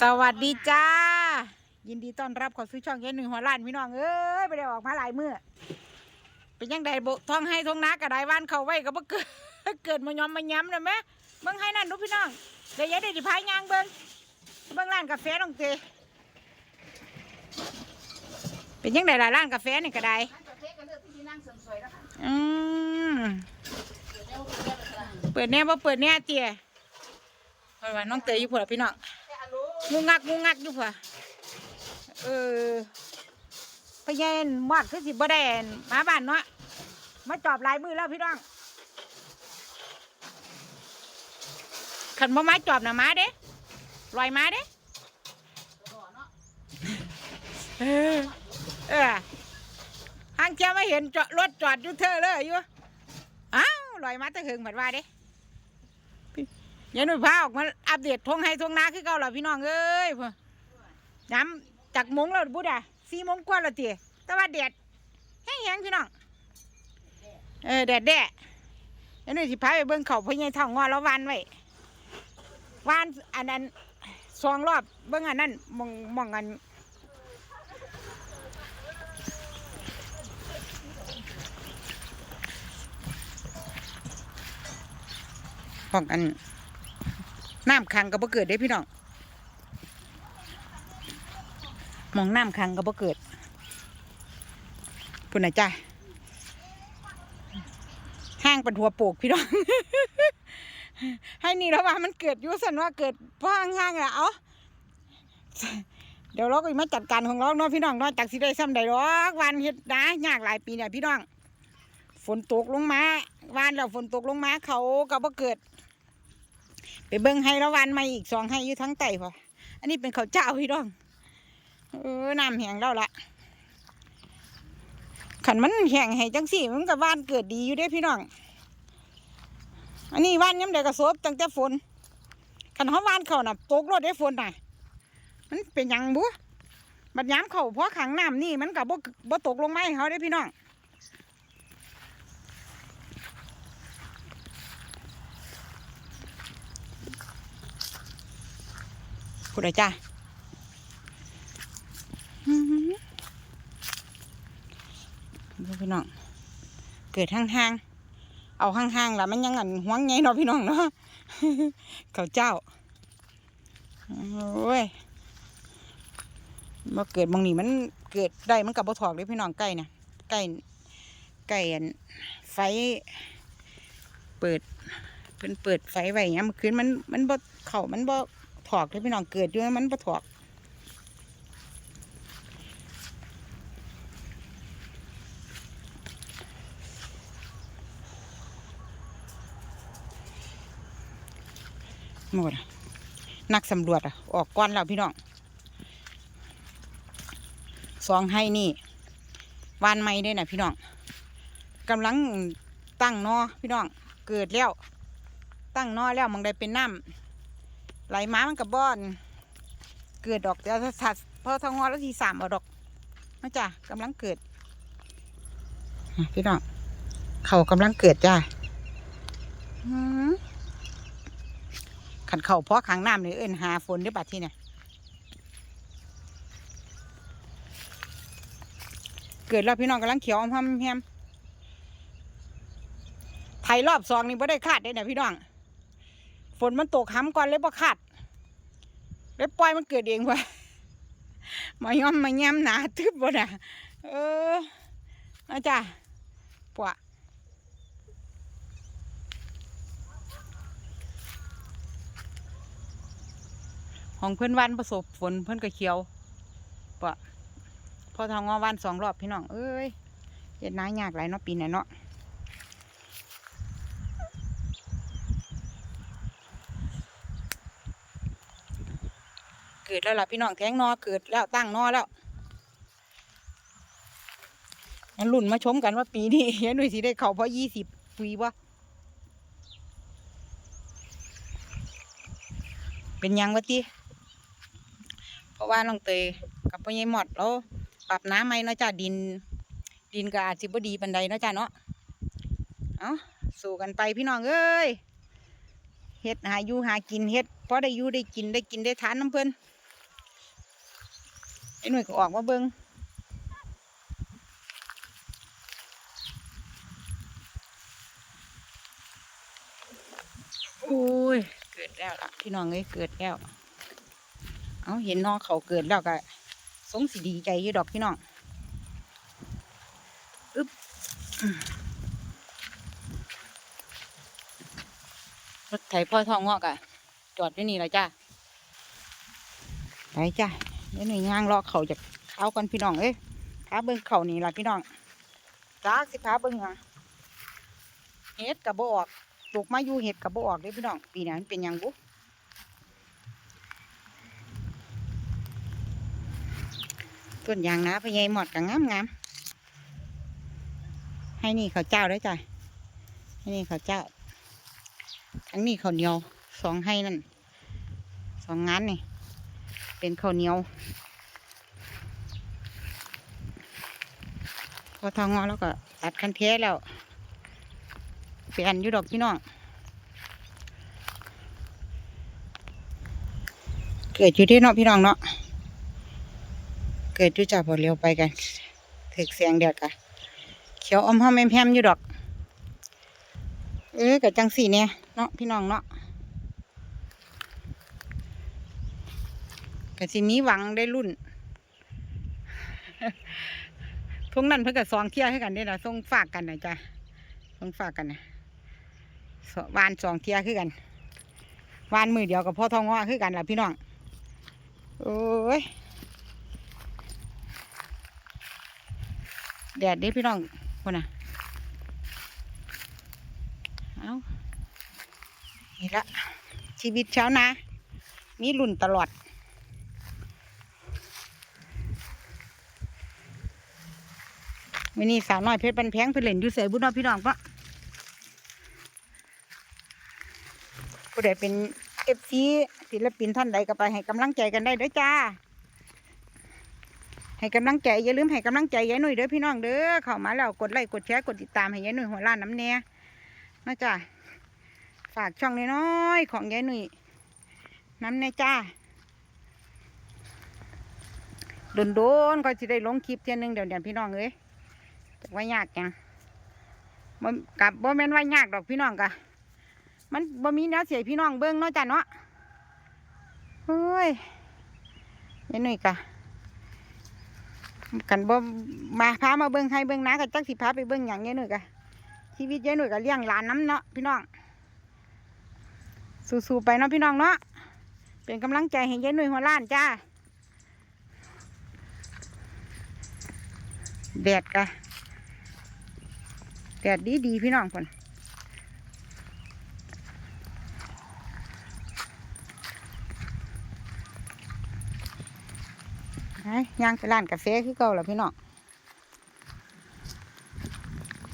สวัสดีจ้า ยินดีต้อนรับเข้าสู่ช่องแค่หนึ่งหัวล้านพี่น้องเอ้ยไปได้ออกมาหลายมื้อเป็นยังไงโบท้องให้ท้องนากระไดบ้านเขาไว้ก็บ่เกิดเกิดมายอมมาย้ำเลยไหมเบิ่งให้นั่นดูพี่น้องเดี๋ยวยัยได้ดิพายยางเบิ่งเบิ่งร้านกาแฟน้องเตเป็นยังไงล่ะร้านกาแฟนี่กระไดอืมเปิดแน่บ่เปิดแน่เตี๋ยเพราะว่าน้องเตยอยู่พุ่นล่ะพี่น้อง งูงักงูงักอยู่ป่ะเออพะเยนมอดคือสิบ่ได้อั่นมาบ้านเนาะมาจอบหลายมือแล้วพี่น้องขันบ่มาจอบนะมาเด้ลอยมาเด้เออเออหางเจ้ามาเห็นจอดรถจอดอยู่เธอเลยอยู่อ้าวลอยมาตะหึงเหมือนว่าเด้ ยายหนุ่ยพาออกมาอัปเดตทงให้ทงนาคือเก่าแล้วพี่น้องเอ้ยพ่อย้ำจากมงแล้วบุดะสี่มงกว่าแล้วเตี๋ยแต่ว่าแดดแห้งๆพี่น้องเออแดดแด่ยายหนุ่ยสิพาไปเบิ่งเขาพญายเท่างอแล้ววานไว้วานอันนั้นสองรอบเบิ่งอันนั้นมองมองกันมองกัน น้ำขังก็บ่เกิดได้พี่น้องมองน้ำขังก็บ่เกิดพุ่นนะจ้าห้างเป็นหัวโปกพี่น้อง ให้นี่แล้วว่ามันเกิดยุสันว่าเกิดเพราะห้างๆอะเอาเดี๋ยวเราก็มาจัดการของเราเนาะพี่น้องเนาะจากสิได้ซ้ำใดหรอกวันเฮ็ดนะยากหลายปีเนี่ยพี่น้อง ฝนตกลงมาวานแล้วฝนตกลงมาเขาก็บ่เกิด ไปเบิ้งให้ละวันมาอีกสองให้อยู่ทั้งไต่พออันนี้เป็นข้าวเจ้าพี่น้องเออน้ำแห้งแล้วละขันมันแห้งให้จังสี่มันกับว่านเกิดดีอยู่เด้พี่น้อง อันนี้ว่านย้ำเด็กกระสบตั้งแต่ฝนขันเขาว่านเขาน่ะตกรถได้ฝนน่ะ มันเป็นยังบุบัดย้ำเขาเพราะขังน้ำนี่มันกับบ่บ่ตกลงไม้เขาได้พี่น้อง พูดเลยจ้าพี่น้อง เกิดห่างๆ เอาห่างๆแล้วมันยังอันหวงไงเนาะพี่น้องเนาะเขาเจ้า โอ้ยมาเกิดบางนี่มันเกิดได้มันกับบ่ถอกเลยพี่น้องใกล้นะใกล้ใกล้อันไฟ เปิดเพิ่นเปิดไฟไว้เงี้ยมื่อคืนมันมันบ่เข่ามันบ่ ถอกเลยพี่น้องเกิดอยู่มันประถอกหมดนักสำรวจอะออกก้อนแล้วพี่น้องสองให้นี่วานไม้ด้วยนะพี่น้องกำลังตั้งนอพี่น้องเกิดแล้ว ตั้งนอแล้วมันได้เป็นน้ำ ไหลม้ามันกับบ้อน เกิดดอกแต่ถ้าสัตว์พอทางงอแล้วทีสามเอาดอกนะจ้ะกำลังเกิดพี่น้องเขากำลังเกิดจ้าขันเข่าเพราะขังน้ำเลยเอินหาฝนได้บัดที่เนี่ยเกิดแล้วพี่น้องกำลังเขียวอมพมแฮมไถรอบสองนี่ไม่ได้คาดได้เนี่ยพี่น้อง ฝนมันตกห้ำก่อนเลยบ่ขาดเลยปล่อยมันเกิดเองวะมาย้อมมาแย้มหนาทึบบ่น่ะเออนะจ้ะปะของเพื่อนวันประสบฝนเพื่อนก็เขียวปะพอทางงอวันสองรอบพี่น้องเอ้ยเย็ดน้ายากหลายเนาะปีนี้เนาะ ดแล้วล่ะพี่น้องแทงนอเกิดแล้วตั้งนอแล้วงั้นรุ่นมาชมกันว่าปีนี้เห็นด้วยสิได้เขาเพราะยี่สิบปีวะเป็นยังวะตีเพราะว่าน้องเตยกับพ่อใหญ่หมดแล้วปรับน้ำไหมเนาะจ้าดิน ดินก็อาจสิบดีปันใดเนาะจ้าเนาะเอาสู้กันไปพี่น้องเอ้ยเฮ็ดหาอยู่หากินเฮ็ดพอได้อยู่ได้กินได้กินได้ทานน้ำเพิ่นไอ้ หน่วยก็ออกมาเบิ่งโอ้ย เกิดแล้วล่ะพี่น้องเอ้ยเกิดแล้ว เอาเห็นน้องเขาเกิดแล้วก็สงสิดีใจยู่ดอกพี่น้องอึ๊บรถไถพ่อทองงอกอะจอดอยู่นี่แล้วจ้าไปจ้า ดี๋ยวหน่วยย่างรอเขาจากเขากันพี่น้องเอ้ยพาเบิ้งเขานี่ล่ะพี่น้องจ้าสิพาเบิ้งหยังเห็ดกับบออกปลูกมาอยู่เห็ดกับบออกเลยพี่น้องปีนี้มันเป็นยังบุต้นยางนะพยายหมอดกับงามงามให้นี่เขาเจ้าได้จ้ะให้นี่เขาเจ้าทั้งนี้ข้าเหนียวสองให้นั่นสองงานนี่ เป็นข้าวเหนียวพอทองงอแล้วก็ตัดคันเทแล้วเปลี่ยนอยู่ดอกพี่น้องเกิดอยู่ที่เนาะพี่น้องเนาะเกิดอยู่จากพอเลี้ยวไปกันถึกแสงแดดกะเขียวอมห้อมแอมๆอยู่ดอก เออกับจังสีเนี่ยเนาะพี่น้องเนาะ กะสิมีหวังได้รุ่นทุกนั้นเพิ่งกับซองเที่ยให้กันได้ละส่งฝากกันนะจ๊ะส่งฝากกันนะวานสองเที่ยคือกันวานมือเดียวกับพ่อทองง้อคือกันล่ะพี่น้องโอ้ยแดดเด้พี่น้องคนน่ะเอานี่ละชีวิตเช้านะ มีรุ่นตลอด มินี่สาวน้อยเพชรบันแพงไปเล่นอยู่เสบุญเนาะพี่น้องปะผู้ใดเป็นเอฟซีศิลปินท่านใดก็ไปให้กำลังใจกันได้เด้อจ้า ให้กำลังใจอย่าลืมให้กำลังใจยายหนุ่ยเด้อพี่น้องเด้อเข้ามาแล้วกดไลค์กดแชร์กดติดตามให้ยายหนุ่ยหัวล้านน้ำแน่นะจ้ะฝากช่องน้อยๆของยายหนุ่ยน้ำแน่จ้าโดนๆก็จะได้ลงคลิปเทียหนึงเดี๋ยวเดี๋ยวพี่น้องเอ้ย แต่ว่ายากจังบ่กับบ่แม่นว่ายากดอกพี่น้องกะมันบ่มีแนวเสียพี่น้องเบิ้งเนาะจ้ะเนาะเฮ้ยยายหนุ่ยกะกันบ่มาพามาเบิ่งให้เบิ่งนากับจักสิพาไปเบิ่งอย่างเงี้หน่อยกะชีวิตเยอะหน่อยกะเลี้ยงหลานน้ำเนาะพี่น้องสู้ๆไปเนาะพี่น้องเนาะเป็นกำลังใจให้ยายหน่ยหัวล้านจ้าแดดกะแดดดีดีๆพี่น้องคนไปย่างไปร้านกาแฟคือเก่าแล้วพี่น้อง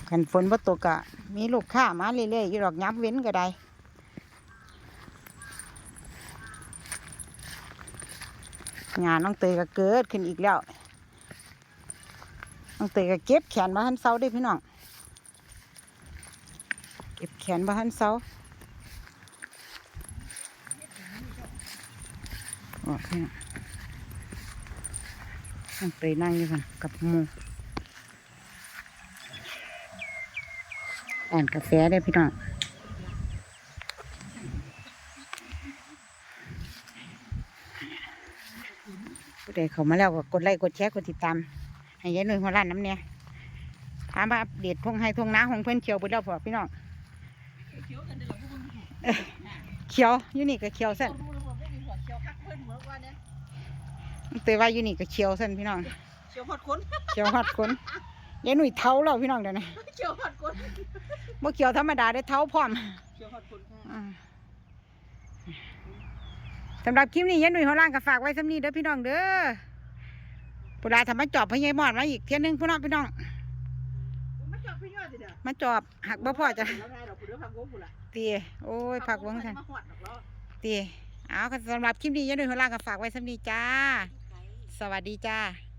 กันฝนบ่ตกกะมีลูกค้ามาเรื่อยๆอยู่ดอกยับเว้นก็ได้งานน้องเตยก็เกิดขึ้นอีกแล้ว น้องเตยก็เก็บแขนมาหันเสาได้พี่น้อง เก็บแขนมาหันเสาออกพี่ยนั่งไปนั่งอยู่กันกับมูอ่านกาแฟได้พี่น้องผู้ใดเขามาแล้วก็กดไลค์กดแชร์กดติดตาม ให้ยายหนุ่ยหัวร้านน้ำเนี่ยถามมาอัปเดตทงให้ทงน้าของเพื่อนเขียวไปแล้วพอพี่น้อง เอ้ยเขียวอยู่นี่ก็เขียวสั่นเตยว่าอยู่นี่ก็เขียวสั่นพี่น้อง เขียวหอดคนเขียวหัดคนยายหนุ่ยเท้าแล้วพี่น้องเดี๋ยวนี้เขียวหอดคนบ่เขียวธรรมดาได้เท้าพร้อมเขียวหอดคนค่ะอ่าสำหรับคลิปนี้ยายหนุ่ยหัวล่างก็ฝากไว้สำนี้เด้อพี่น้องเด้อปุราทำมาจอบพญายมอดมาอีกเที่ยหนึงพี่น้องพี่น้อง มาจอบพี่ยอดสิเด้อ มาจอบหักบ่พอจ้ะแล้วไงดอกผู้เด้อพักวงผู้ละตีโอ้ยผักเบิ้งทันมาหอดดอกแล้วตีเอาก็สำหรับคลิปนี้ยายหนุ่ยหัวล่างก็ฝากไว้สำนี้จ้า สวัสดีจ้าไ